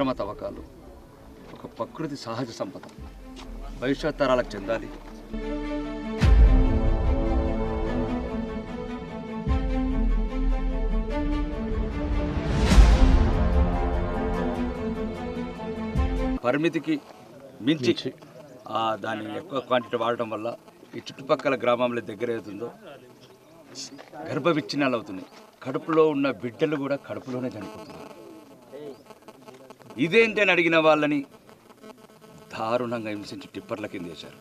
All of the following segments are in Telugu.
అక్రమ తవ్వకాలు ఒక ప్రకృతి సహజ సంపద. భవిష్యత్ తరాలకు చెందాలి. పరిమితికి మించి ఆ దాన్ని ఎక్కువ క్వాంటిటీ వాడటం వల్ల ఈ చుట్టుపక్కల గ్రామంలో దగ్గర అవుతుందో గర్భ విచ్ఛిన్నాలు అవుతున్నాయి కడుపులో ఉన్న బిడ్డలు కూడా కడుపులోనే చనిపోతున్నారు. ఇదేంటి అని అడిగిన వాళ్ళని దారుణంగా హింసించి టిప్పర్ల కింద వేశారు.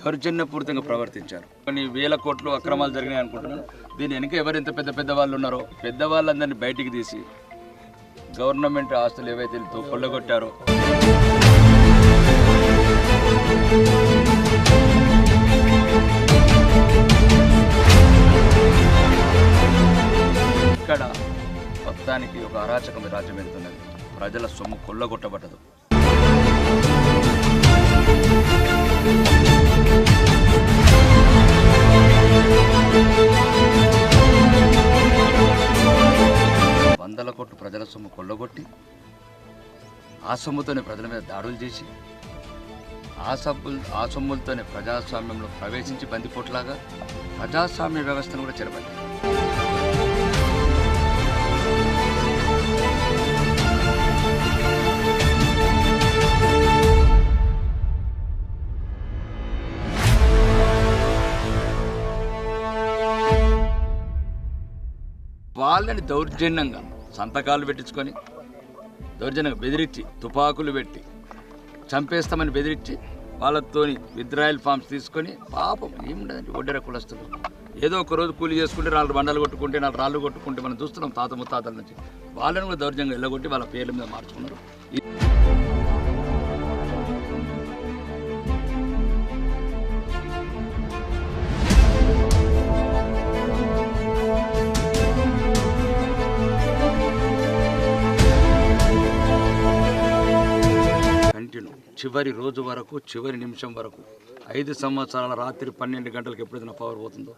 దౌర్జన్యపూరితంగా ప్రవర్తించారు. కొన్ని వేల కోట్లు అక్రమాలు జరిగినాయి అనుకుంటున్నాను దీని వెనుక ఎవరు ఎంత పెద్ద పెద్ద వాళ్ళు ఉన్నారో పెద్దవాళ్ళందరినీ బయటికి తీసి గవర్నమెంట్ ఆస్తులు ఏవైతే కొల్లగొట్టారో ఇక్కడ మొత్తానికి ఒక అరాచకం రాజ్యం వెళ్తున్నది. ప్రజల సొమ్ము కొల్లగొట్టబడ్డదు. వందల కోట్లు ప్రజల సొమ్ము కొల్లగొట్టి ఆ సొమ్ముతోనే ప్రజల మీద దాడులు చేసి ఆ సబ్బులు ఆ సొమ్ములతోనే ప్రజాస్వామ్యంలో ప్రవేశించి బందిపోట్లాగా ప్రజాస్వామ్య వ్యవస్థను కూడా చెరబట్టారు వాళ్ళని దౌర్జన్యంగా సంతకాలు పెట్టించుకొని దౌర్జన్యంగా బెదిరించి తుపాకులు పెట్టి చంపేస్తామని బెదిరించి వాళ్ళతోని విత్డ్రాయల్ ఫామ్స్ తీసుకొని పాపం ఏముండదండి ఒడ్డెర కులస్తులు. ఏదో ఒక రోజు కూలి చేసుకుంటే నాలుగు బండలు కొట్టుకుంటే నాలుగు రాళ్ళు కొట్టుకుంటే మనం చూస్తున్నాం తాత ముత్తాతల నుంచి. వాళ్ళని కూడా దౌర్జంగా వెళ్ళగొట్టి వాళ్ళ పేర్ల మీద మార్చుకున్నారు. చివరి రోజు వరకు చివరి నిమిషం వరకు ఐదు సంవత్సరాల రాత్రి పన్నెండు గంటలకు ఎప్పుడైతే నా పవర్ పోతుందో?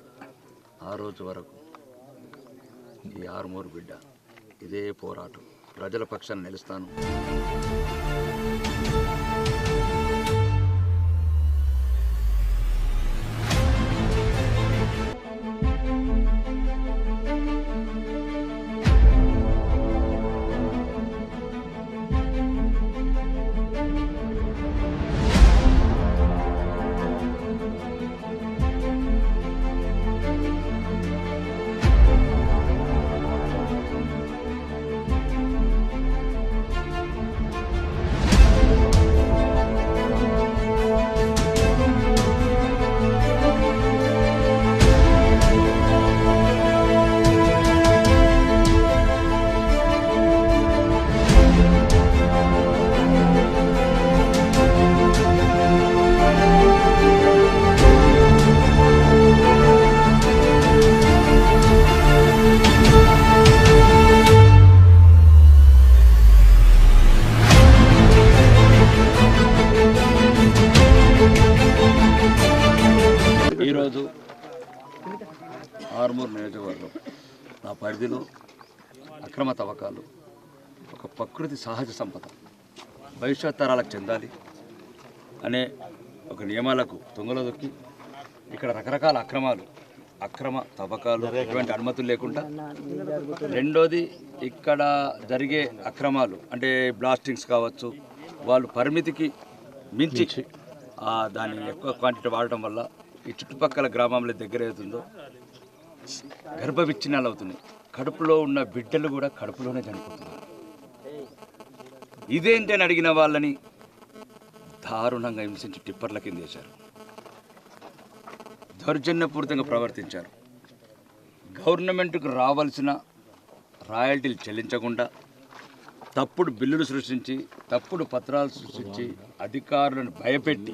ఆ రోజు వరకు. ఈ ఆరుమూరు బిడ్డ ఇదే పోరాటం. ప్రజల పక్షాన్ని నిలుస్తాను. ప్రకృతి సహజ సంపద. భవిష్యత్ తరాలకు చెందాలి అనే ఒక నియమాలకు తొంగలో దొక్కి ఇక్కడ రకరకాల అక్రమాలు అక్రమ తవ్వకాలు ఎటువంటి అనుమతులు లేకుండా రెండోది ఇక్కడ జరిగే అక్రమాలు అంటే బ్లాస్టింగ్స్ కావచ్చు వాళ్ళు పరిమితికి మించి ఆ దాన్ని ఎక్కువ క్వాంటిటీ వాడటం వల్ల ఈ చుట్టుపక్కల గ్రామంలో దగ్గర అవుతుందో గర్భ విచ్ఛిన్నాలు అవుతున్నాయి కడుపులో ఉన్న బిడ్డలు కూడా కడుపులోనే చనిపోతున్నారు. ఇదేంటి అని అడిగిన వాళ్ళని దారుణంగా హింసించి టిప్పర్ల కింద వేశారు. దౌర్జన్యపూరితంగా ప్రవర్తించారు. గవర్నమెంట్కు రావాల్సిన రాయల్టీలు చెల్లించకుండా తప్పుడు బిల్లులు సృష్టించి తప్పుడు పత్రాలు సృష్టించి అధికారులను భయపెట్టి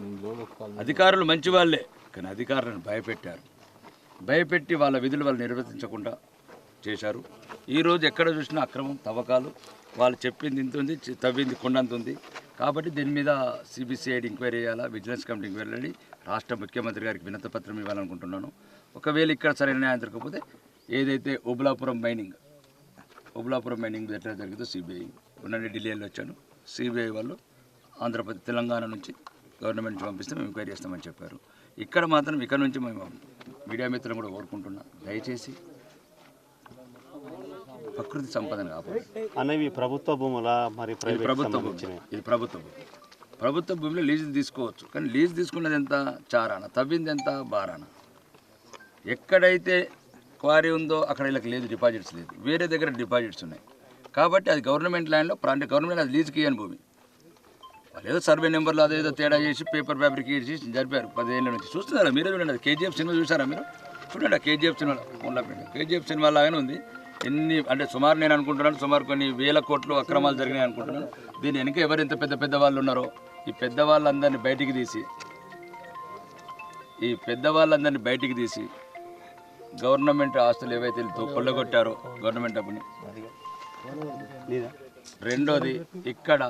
అధికారులు మంచి వాళ్ళే కానీ అధికారులను భయపెట్టారు. భయపెట్టి వాళ్ళ విధులు వాళ్ళు నిర్వర్తించకుండా చేశారు. ఈరోజు ఎక్కడ చూసినా అక్రమం తవ్వకాలు వాళ్ళు చెప్పింది ఇంత ఉంది తవ్వింది కొండంత ఉంది. కాబట్టి దీని మీద సిబిసిఐడి ఎంక్వైరీ చేయాలా విజిలెన్స్ కమిటీ ఎంక్వైరీ రాష్ట్ర ముఖ్యమంత్రి గారికి వినతి పత్రం ఇవ్వాలనుకుంటున్నాను. ఒకవేళ ఇక్కడ సరైన న్యాయం దొరకకపోతే ఏదైతే ఉబులాపురం మైనింగ్ ఉబులాపురం మైనింగ్ ఎట్లా జరిగిందో సిబిఐ ఉన్నది ఢిల్లీలో వచ్చాను. సిబిఐ వాళ్ళు ఆంధ్రప్రదేశ్ తెలంగాణ నుంచి గవర్నమెంట్ నుంచి పంపిస్తే మేము ఎంక్వైరీ చేస్తామని చెప్పారు. ఇక్కడ మాత్రం ఇక్కడ నుంచి మేము మీడియా మిత్రులను కూడా కోరుకుంటున్నాం. దయచేసి ప్రకృతి సంపదను కాపాడు. అనేవి ప్రభుత్వ భూముల మరి ప్రభుత్వ భూమి. ఇది ప్రభుత్వ భూమి. ప్రభుత్వ భూమిలో లీజు తీసుకోవచ్చు. కానీ లీజు తీసుకున్నది ఎంత? చారాన. తవ్వింది ఎంత? బారాన. ఎక్కడైతే క్వారీ ఉందో అక్కడ వీళ్ళకి లేదు డిపాజిట్స్ లేదు. వేరే దగ్గర డిపాజిట్స్ ఉన్నాయి. కాబట్టి అది గవర్నమెంట్ ల్యాండ్లో అంటే గవర్నమెంట్ అది లీజుకి ఇయ్యని భూమి. ఏదో సర్వే నెంబర్లో అదేదో తేడా చేసి పేపర్ ఫ్యాబ్రిక్ చేసి జరిపారు. పదిహేళ్ళ నుంచి చూస్తున్నారా మీరే? చూడండి కేజీఎఫ్ సినిమా చూసారా మీరు? చూడండి కేజీఎఫ్ సినిమా కేజీఎఫ్ సినిమా లాగానే ఉంది. ఎన్ని అంటే సుమారు నేను అనుకుంటున్నాను సుమారు కొన్ని వేల కోట్లు అక్రమాలు జరిగినాయి అనుకుంటున్నాను. దీని వెనుక ఎవరు ఎంత పెద్ద పెద్ద వాళ్ళు ఉన్నారో ఈ పెద్ద వాళ్ళందరినీ బయటికి తీసి ఈ పెద్ద వాళ్ళందరినీ బయటికి తీసి గవర్నమెంట్ ఆస్తులు ఏవైతే కొల్లగొట్టారో గవర్నమెంట్ డబ్బుని రెండోది ఇక్కడ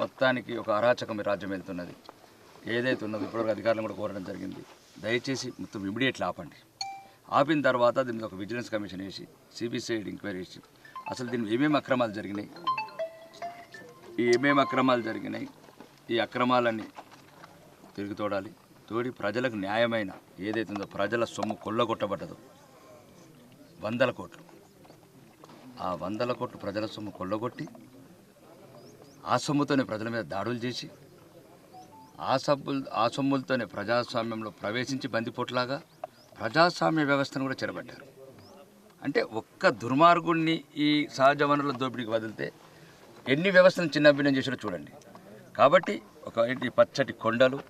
మొత్తానికి ఒక అరాచకం రాజ్యం వెళ్తున్నది. ఏదైతే ఉన్నదో ఇప్పటివరకు అధికారులను కూడా కోరడం జరిగింది. దయచేసి మొత్తం ఇమీడియట్లీ ఆపండి. ఆపిన తర్వాత దీని మీద ఒక విజిలెన్స్ కమిషన్ వేసి సిబిసిఐడి ఎంక్వైరీ చేసి అసలు దీని ఏమేమి అక్రమాలు జరిగినాయి? ఈ ఏమేమి అక్రమాలు జరిగినాయి? ఈ అక్రమాలన్నీ తిరిగి తోడాలి. తోడి ప్రజలకు న్యాయమైన ఏదైతే ఉందో ప్రజల సొమ్ము కొల్లగొట్టబడ్డదో వందల కోట్లు. ఆ వందల కోట్లు ప్రజల సొమ్ము కొల్లగొట్టి ఆ సొమ్ముతోనే ప్రజల మీద దాడులు చేసి ఆ సబ్బులు ఆ సొమ్ములతోనే ప్రజాస్వామ్యంలో ప్రవేశించి బందిపోట్లాగా ప్రజాస్వామ్య వ్యవస్థను కూడా చెరబట్టారు అంటే ఒక్క దుర్మార్గుణ్ణి ఈ సహజ వనరుల దోపిడీకి వదిలితే ఎన్ని వ్యవస్థను చిన్నభిన్నం చేసినా చూడండి. కాబట్టి ఒక ఏంటి ఈ పచ్చటి కొండలు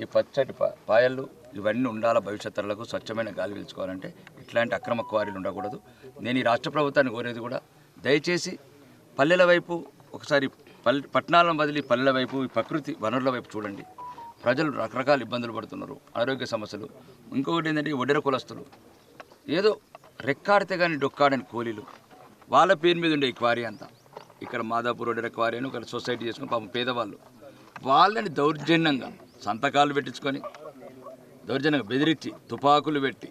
ఈ పచ్చటి పా- పాయలు ఇవన్నీ ఉండాల భవిష్యత్తులకు స్వచ్ఛమైన గాలి పీల్చుకోవాలంటే ఇట్లాంటి అక్రమ క్వారీలు ఉండకూడదు. నేను ఈ రాష్ట్ర ప్రభుత్వాన్ని కోరేది కూడా దయచేసి పల్లెల వైపు ఒకసారి పల్లె పట్టణాలను వదిలి పల్లెల వైపు ఈ ప్రకృతి వనరుల వైపు చూడండి. ప్రజలు రకరకాల ఇబ్బందులు పడుతున్నారు ఆరోగ్య సమస్యలు. ఇంకొకటి ఏంటంటే వడ్డెర కులస్తులు. ఏదో రెక్కాడితే కానీ డొక్కాడని కూలీలు. వాళ్ళ పేరు మీద ఉండే ఈ క్వారీ అంతా. ఇక్కడ మాదాపూర్ వడ్డెర క్వారీ అని ఒక సొసైటీ చేసుకుని పాపం పేదవాళ్ళు. వాళ్ళని దౌర్జన్యంగా సంతకాలు పెట్టించుకొని దౌర్జన్యంగా బెదిరించి తుపాకులు పెట్టి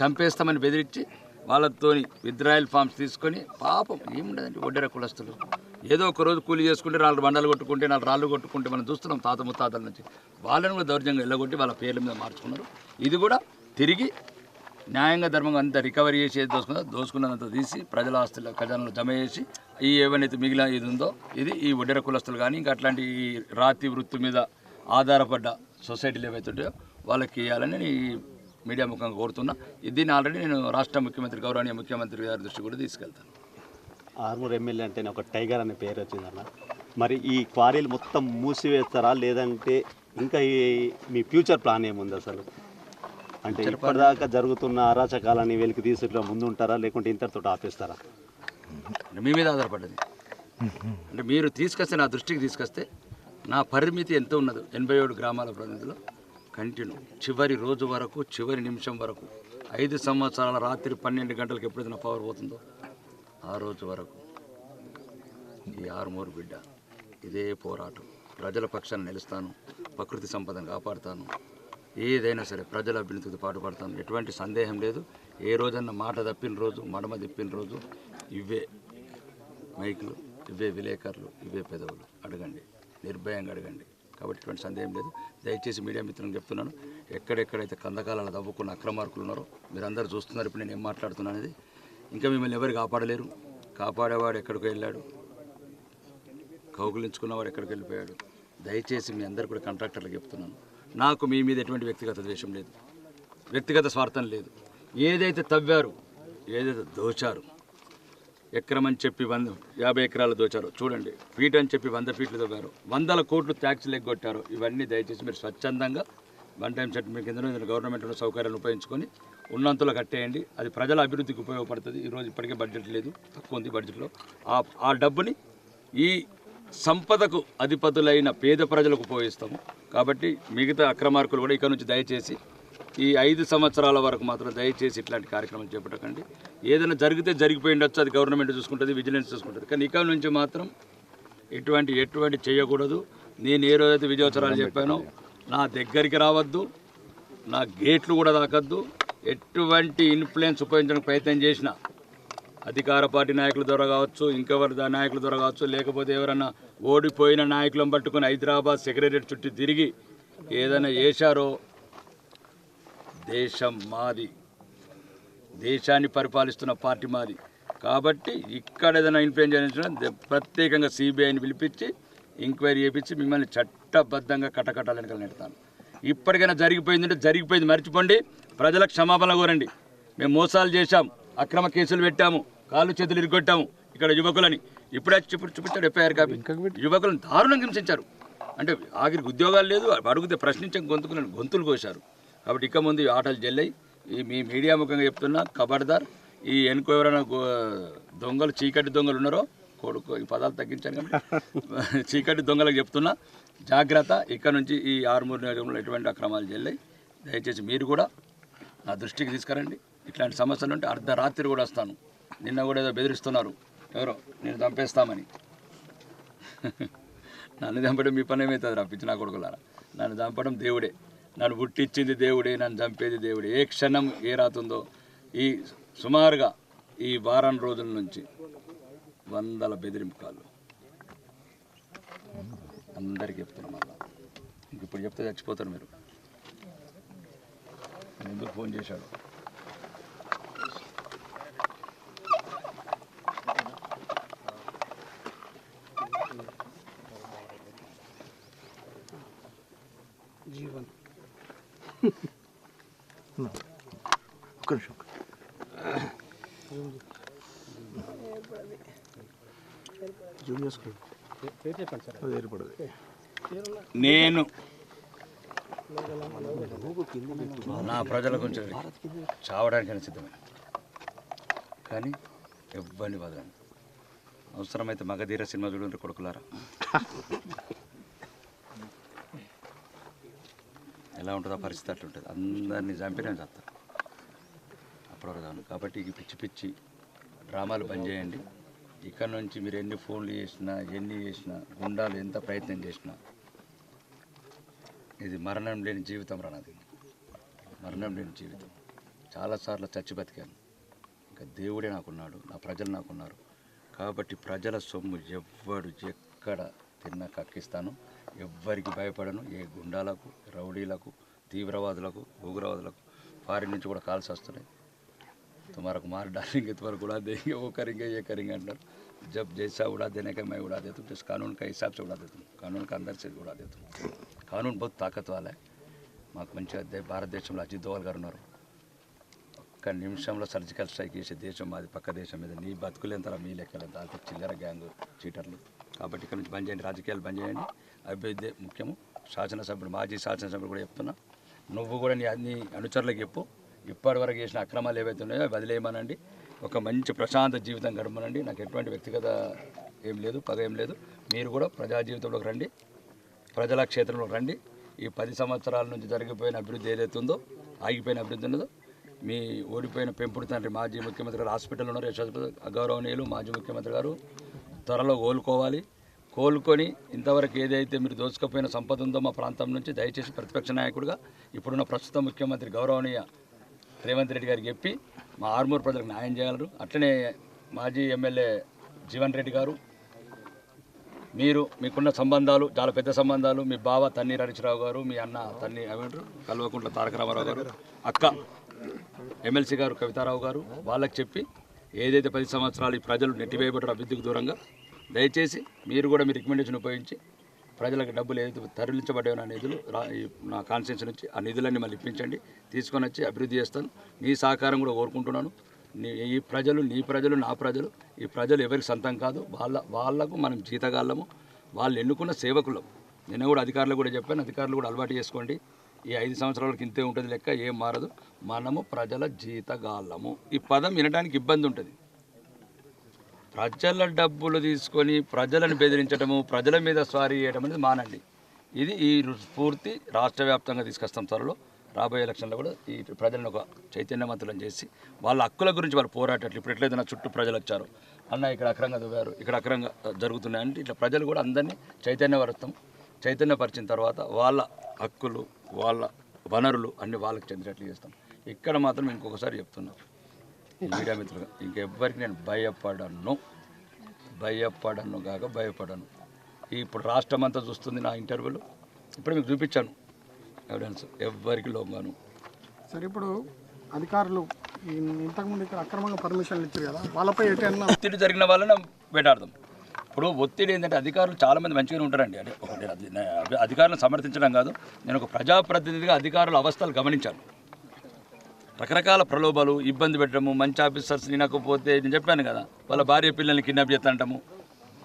చంపేస్తామని బెదిరించి వాళ్ళతోని విత్డ్రాయల్ ఫామ్స్ తీసుకొని పాపం ఏముండదండి ఒడ్డెర కులస్తులు. ఏదో ఒక రోజు కూలి చేసుకుంటే నాలుగు బండలు కొట్టుకుంటే నాలుగు రాళ్ళు కొట్టుకుంటే మనం చూస్తున్నాం తాత ముత్తాతల నుంచి. వాళ్ళని కూడా దౌర్జంగా వెళ్ళగొట్టి వాళ్ళ పేర్ల మీద మార్చుకున్నారు. ఇది కూడా తిరిగి న్యాయంగా ధర్మంగా అంత రికవరీ చేసి ఏది దోసుకుందో దోసుకున్నదంతా తీసి ప్రజల ఆస్తుల ఖజానాలు జమ చేసి ఈ ఏవైతే మిగిలిన ఇది ఉందో ఇది ఈ ఒడ్డెర కులస్తులు కానీ ఇంకా అట్లాంటి ఈ రాతి వృత్తి మీద ఆధారపడ్డ సొసైటీలు ఏవైతే ఉంటాయో వాళ్ళకి ఇవ్వాలని నేను ఈ మీడియా ముఖంగా కోరుతున్నా. దీన్ని ఆల్రెడీ నేను రాష్ట్ర ముఖ్యమంత్రి గౌరవనీయ ముఖ్యమంత్రి గారి దృష్టి కూడా తీసుకెళ్తాను. ఆర్మూర్ ఎమ్మెల్యే అంటేనే ఒక టైగర్ అనే పేరు వచ్చిందన్న. మరి ఈ క్వారీలు మొత్తం మూసివేస్తారా? లేదంటే ఇంకా ఈ మీ ఫ్యూచర్ ప్లాన్ ఏముంది అసలు? అంటే ఇప్పటిదాకా జరుగుతున్న అరాచకాలని వెలికి తీసుకురా ముందు ఉంటారా లేకుంటే ఇంతటితో ఆపేస్తారా? మీ మీద ఆధారపడ్డది. అంటే మీరు తీసుకొస్తే నా దృష్టికి తీసుకొస్తే నా పరిమితి ఎంత ఉన్నదో. ఎనభై ఏడు గ్రామాల ప్రతినిధులు కంటిన్యూ. చివరి రోజు వరకు చివరి నిమిషం వరకు ఐదు సంవత్సరాల రాత్రి పన్నెండు గంటలకు ఎప్పుడైతే నా పవర్ పోతుందో ఆ రోజు వరకు. ఈ ఆరుమూరు బిడ్డ ఇదే పోరాటం. ప్రజల పక్షాన నిలుస్తాను ప్రకృతి సంపదను కాపాడుతాను. ఏదైనా సరే ప్రజల అభ్యున్నతికి పాటుపడతాను. ఎటువంటి సందేహం లేదు. ఏ రోజన్నా మాట తప్పిన రోజు మడమ తిప్పిన రోజు ఇవే మైకులు ఇవే విలేకరులు ఇవే పెదవులు. అడగండి. నిర్భయంగా అడగండి. కాబట్టి ఇటువంటి సందేహం లేదు. దయచేసి మీడియా మిత్రులను చెప్తున్నాను. ఎక్కడెక్కడైతే కందకాలలో తవ్వుకున్న అక్రమార్కులు ఉన్నారో మీరందరూ చూస్తున్నారు. ఇప్పుడు నేను ఏం మాట్లాడుతున్నాను అనేది ఇంకా మిమ్మల్ని ఎవరు కాపాడలేరు? కాపాడేవాడు ఎక్కడికి వెళ్ళాడు. కౌగులించుకున్నవాడు ఎక్కడికి వెళ్ళిపోయాడు. దయచేసి మీ అందరు కూడా కాంట్రాక్టర్లకు చెప్తున్నాను. నాకు మీ మీద ఎటువంటి వ్యక్తిగత ద్వేషం లేదు. వ్యక్తిగత స్వార్థం లేదు. ఏదైతే తవ్వారు ఏదైతే దోచారు ఎకరం అని చెప్పి వంద యాభై ఎకరాలు దోచారు. చూడండి ఫీట్ అని చెప్పి వంద ఫీట్లు తవ్వారు. వందల కోట్లు ట్యాక్స్లు ఎగ్గొట్టారు ఇవన్నీ దయచేసి మీరు స్వచ్ఛందంగా వన్ టైం సెట్ మీ కింద గవర్నమెంట్ ఉన్న సౌకర్యాలను ఉపయోగించుకొని ఉన్నంతలో కట్టేయండి. అది ప్రజల అభివృద్ధికి ఉపయోగపడుతుంది. ఈరోజు ఇప్పటికే బడ్జెట్ లేదు. తక్కువ ఉంది బడ్జెట్లో. ఆ ఆ డబ్బుని ఈ సంపదకు అధిపతులైన పేద ప్రజలకు ఉపయోగిస్తాము. కాబట్టి మిగతా అక్రమార్కులు కూడా ఇక్కడ నుంచి దయచేసి ఈ ఐదు సంవత్సరాల వరకు మాత్రం దయచేసి ఇట్లాంటి కార్యక్రమం చేపట్టకండి. ఏదైనా జరిగితే జరిగిపోయి ఉండొచ్చు. అది గవర్నమెంట్ చూసుకుంటుంది విజిలెన్స్ చూసుకుంటుంది. కానీ ఇక్కడ నుంచి మాత్రం ఎటువంటి ఎటువంటి చేయకూడదు. నేను ఏ రోజైతే విజయోత్సరాలు చెప్పానో నా దగ్గరికి రావద్దు. నా గేట్లు కూడా తాకద్దు. ఎటువంటి ఇన్ఫ్లుయెన్స్ ఉపయోగించడానికి ప్రయత్నం చేసిన అధికార పార్టీ నాయకుల ద్వారా కావచ్చు ఇంకెవరి నాయకులు నాయకుల ద్వారా కావచ్చు లేకపోతే ఎవరన్నా ఓడిపోయిన నాయకులను పట్టుకుని హైదరాబాద్ సెక్రటరీ చుట్టూ తిరిగి ఏదైనా చేశారో దేశం మాది. దేశాన్ని పరిపాలిస్తున్న పార్టీ మాది. కాబట్టి ఇక్కడ ఏదైనా ఇన్ఫ్లుయెన్స్ చేసిన ప్రత్యేకంగా సిబిఐని పిలిపించి ఎంక్వైరీ చేపించి మిమ్మల్ని చట్టబద్ధంగా కటకటాలు వెనకాల నెడతాను. ఇప్పటికైనా జరిగిపోయిందంటే జరిగిపోయింది. మర్చిపోండి. ప్రజలకు క్షమాపణ కోరండి. మేము మోసాలు చేశాం. అక్రమ కేసులు పెట్టాము. కాళ్ళు చేతులు ఇరుగొట్టాము ఇక్కడ యువకులని. ఇప్పుడే చూపి చూపించాడు ఎఫ్ఐఆర్ కాపీ. యువకులను దారుణంగా హింసించారు. అంటే ఆఖరికి ఉద్యోగాలు లేదు. అడిగితే ప్రశ్నించే గొంతుకులను గొంతులు కోశారు. కాబట్టి ఇక ముందు ఈ ఆటలు జల్లాయి ఈ మీ మీడియా ముఖంగా చెప్తున్నా కబడ్దార్ ఈ వెనుక ఎవరైనా దొంగలు చీకటి దొంగలు ఉన్నారో కొడుకు ఈ పదాలు తగ్గించాను చీకటి దొంగలకు చెప్తున్నా జాగ్రత్త. ఇక్కడ నుంచి ఈ ఆరుమూరు నియోజకంలో ఎటువంటి అక్రమాలు జల్లాయి దయచేసి మీరు కూడా నా దృష్టికి తీసుకురండి. ఇట్లాంటి సమస్యలు ఉంటే అర్ధరాత్రి కూడా వస్తాను. నిన్న కూడా ఏదో బెదిరిస్తున్నారు. ఎవరో నేను చంపేస్తామని. నన్ను చంపడం మీ పని ఏమవుతుంది రా నా కొడుకులారా? నన్ను చంపడం దేవుడే. నన్ను పుట్టించింది దేవుడే నన్ను చంపేది దేవుడే. ఏ క్షణం ఏ రాతుందో ఈ సుమారుగా ఈ వారం రోజుల నుంచి వందల బెదిరింపు కాళ్ళు అందరికి చెప్తున్నాం మళ్ళా. ఇంక ఇప్పుడు చెప్తే చచ్చిపోతారు మీరు. నేను ఎందుకు ఫోన్ చేశాడు? జీవన్. ఒక్క నిమిషం. జూమ్ చేసుకోండి. నేను నా ప్రజల గురించి చావడానికైనా సిద్ధమే కానీ ఎవ్వరిని వదలను. అవసరమైతే మగధీర సినిమా చూడండి కొడుకులారా. ఎలా ఉంటుందో ఆ పరిస్థితి అట్లుంటుంది అందరినీ చంపి నేను చేస్తాను అప్పటివరకు చాలు. కాబట్టి ఈ పిచ్చి పిచ్చి డ్రామాలు బంద్ చేయండి. ఇక్కడ నుంచి మీరు ఎన్ని ఫోన్లు చేసినా ఎన్ని చేసినా గుండాలు ఎంత ప్రయత్నం చేసినా ఇది మరణం లేని జీవితం రానది మరణం లేని జీవితం. చాలాసార్లు చచ్చి బతికాను. ఇంకా దేవుడే నాకున్నాడు నా ప్రజలు నాకున్నారు. కాబట్టి ప్రజల సొమ్ము ఎవ్వడు ఎక్కడ తిన్నా కక్కిస్తాను. ఎవ్వరికి భయపడను. ఏ గుండాలకు రౌడీలకు తీవ్రవాదులకు ఉగ్రవాదులకు ఫారిన్ నుంచి కూడా కాల్స్ వస్తున్నాయి. तुम्हारा कुमार डालेंगे तुम्हारा उड़ा देंगे वो करेंगे ये करेंगे अंदर जब जैसा उड़ा देने का मैं उड़ा देता हूँ जिस कानून का हिसाब से उड़ा देता हूँ कानून का अंदर से उड़ा देता हूँ कानून बहुत ताकत वाला है మాకు మంచిగా దే- భారతదేశంలో అజిత్ దోవల్ గారు ఉన్నారు ఒక్క నిమిషంలో సర్జికల్ స్ట్రైక్ చేసే దేశం మాది పక్క దేశం మీద నీ బతుకులేంతరా మీ లెక్కలేంత అంత చిల్లర గ్యాంగ్ చీటర్లు కాబట్టి ఇక్కడ నుంచి బంద్ చేయండి రాజకీయాలు బంద్ చేయండి అభివృద్ధి ముఖ్యము శాసనసభ్యుడు మాజీ శాసనసభ్యుడు కూడా చెప్తున్నా నువ్వు కూడా నీ అన్ని అనుచరులకు చెప్పు ఇప్పటి వరకు చేసిన అక్రమాలు ఏవైతే ఉన్నాయో వదిలేయమనండి. ఒక మంచి ప్రశాంత జీవితం గడపనండి నాకు ఎటువంటి వ్యక్తిగత ఏం లేదు పగ ఏం లేదు. మీరు కూడా ప్రజా జీవితంలోకి రండి. ప్రజల క్షేత్రంలో రండి. ఈ పది సంవత్సరాల నుంచి జరిగిపోయిన అభివృద్ధి ఏదైతే ఉందో ఆగిపోయిన అభివృద్ధి ఉన్నదో మీ ఓడిపోయిన పెంపుడు తండ్రి మాజీ ముఖ్యమంత్రి గారు హాస్పిటల్ ఉన్నారు యశాస్పత్రి గౌరవనీయులు మాజీ ముఖ్యమంత్రి గారు త్వరలో కోలుకోవాలి. కోలుకొని ఇంతవరకు ఏదైతే మీరు దోచుకపోయిన సంపద ఉందో మా ప్రాంతం నుంచి దయచేసి ప్రతిపక్ష నాయకుడిగా ఇప్పుడున్న ప్రస్తుత ముఖ్యమంత్రి గౌరవనీయ రేవంత్ రెడ్డి గారికి చెప్పి మా ఆర్మూర్ ప్రజలకు న్యాయం చేయగలరు అట్లనే మాజీ ఎమ్మెల్యే జీవన్ రెడ్డి గారు మీరు మీకున్న సంబంధాలు చాలా పెద్ద సంబంధాలు మీ బావ తన్నీర్ హరీశ్రావు గారు మీ అన్న తన్ని కల్వకుంట్ల తారక రామారావు గారు అక్క ఎమ్మెల్సీ గారు కవితారావు గారు వాళ్ళకి చెప్పి ఏదైతే పది సంవత్సరాలు ఈ ప్రజలు నెట్టివేయబడ్డారు అభివృద్ధికి దూరంగా దయచేసి మీరు కూడా మీ రికమెండేషన్ ఉపయోగించి ప్రజలకు డబ్బులు ఏదైతే తరలించబడ్డాయో నా నిధులు రా- ఈ నా కాన్స్టిట్యూన్సీ నుంచి ఆ నిధులన్నీ మళ్ళీ ఇప్పించండి. తీసుకొని వచ్చి అభివృద్ధి చేస్తాను. మీ సహకారం కూడా కోరుకుంటున్నాను. నీ ఈ ప్రజలు నీ ప్రజలు నా ప్రజలు ఈ ప్రజలు ఎవరికి సొంతం కాదు. వాళ్ళ వాళ్ళకు మనం జీతగాళ్ళము. వాళ్ళు ఎన్నుకున్న సేవకులం. నేను కూడా అధికారులు కూడా చెప్పాను. అధికారులు కూడా అలవాటు చేసుకోండి. ఈ ఐదు సంవత్సరాలకు ఇంతే ఉంటుంది లెక్క ఏం మారదు. మనము ప్రజల జీతగాళ్ళము. ఈ పదం వినడానికి ఇబ్బంది ఉంటుంది. ప్రజల డబ్బులు తీసుకొని ప్రజలను బెదిరించడము ప్రజల మీద స్వారీ చేయడం అనేది మానండి. ఇది ఈ స్ఫూర్తి రాష్ట్ర వ్యాప్తంగా తీసుకొస్తాం త్వరలో. రాబోయే ఎలక్షన్లో కూడా ఈ ప్రజలను ఒక చైతన్యవంతులను చేసి వాళ్ళ హక్కుల గురించి వాళ్ళు పోరాటట్లు ఇప్పుడు ఎట్లయితే నా చుట్టూ ప్రజలు వచ్చారు అన్న ఇక్కడ అక్రంగా దువ్వారు ఇక్కడ అక్రంగా జరుగుతున్నాయి అంటే ఇట్లా ప్రజలు కూడా అందరినీ చైతన్యపరుస్తాం చైతన్యపరిచిన తర్వాత వాళ్ళ హక్కులు వాళ్ళ వనరులు అన్ని వాళ్ళకి చెందినట్లు చేస్తాం. ఇక్కడ మాత్రం ఇంకొకసారి చెప్తున్నాం. మీడియా మిత్రులుగా ఇంకెవ్వరికి నేను భయపడను. భయపడను కాక భయపడను. ఇప్పుడు రాష్ట్రం అంతా చూస్తుంది నా ఇంటర్వ్యూలు. ఇప్పుడు మీకు చూపించాను ఎవిడెన్స్. ఎవ్వరికి లొంగను. సరే ఇప్పుడు అధికారులు ఇంతకుముందు ఇక్కడ అక్రమంగా పర్మిషన్లు ఇచ్చారు కదా వాళ్ళపై ఎటైనా ఒత్తిడి జరిగిన వాళ్ళని వేటాడదాం. ఇప్పుడు ఒత్తిడి ఏంటంటే అధికారులు చాలామంది మంచిగానే ఉంటారండి. అంటే అధికారులను సమర్థించడం కాదు. నేను ఒక ప్రజాప్రతినిధిగా అధికారుల అవస్థలు గమనించాను. రకరకాల ప్రలోభాలు ఇబ్బంది పెట్టడము మంచి ఆఫీసర్స్ తినకపోతే నేను చెప్పాను కదా వాళ్ళ భార్య పిల్లల్ని కిడ్నాప్ చేస్తాంటాము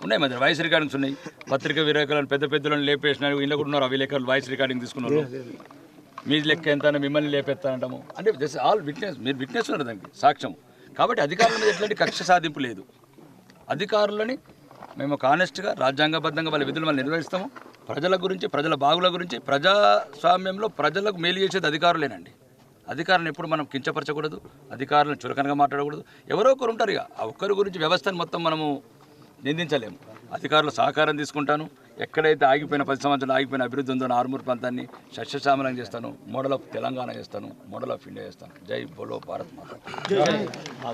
ఉన్నాయి మరి వాయిస్ రికార్డింగ్స్ ఉన్నాయి. పత్రిక విలేకరులను పెద్ద పెద్దలను లేపేసిన వీళ్ళు కూడా ఉన్నారు ఆ విలేకరులు వాయిస్ రికార్డింగ్ తీసుకున్నారు. మీ లెక్క ఎంత మిమ్మల్ని లేపేస్తానంటాము అంటే దిస్ ఆల్ విట్నెస్ మీరు విట్నెస్ ఉన్నారు దానికి సాక్ష్యం. కాబట్టి అధికారుల మీద ఎట్లాంటి కక్ష సాధింపు లేదు. అధికారులని మేము ఒక ఆనెస్ట్గా రాజ్యాంగబద్ధంగా వాళ్ళ విధులు వాళ్ళు నిర్వహిస్తాము. ప్రజల గురించి ప్రజల బాగుల గురించి ప్రజాస్వామ్యంలో ప్రజలకు మేలు చేసేది అధికారులేనండి. అధికారులను ఎప్పుడు మనం కించపరచకూడదు అధికారులను చురకనగా మాట్లాడకూడదు. ఎవరో ఒకరు ఉంటారు ఇక. ఆ ఒక్కరి గురించి వ్యవస్థను మొత్తం మనము నిందించలేము. అధికారుల సహకారం తీసుకుంటాను. ఎక్కడైతే ఆగిపోయిన పది సంవత్సరాలు ఆగిపోయిన అభివృద్ధి ఉందో ఆర్మూర్ ప్రాంతాన్ని సస్యశ్యామలం చేస్తాను. మోడల్ ఆఫ్ తెలంగాణ చేస్తాను. మోడల్ ఆఫ్ ఇండియా చేస్తాను. జై బోలో భారత్ మాత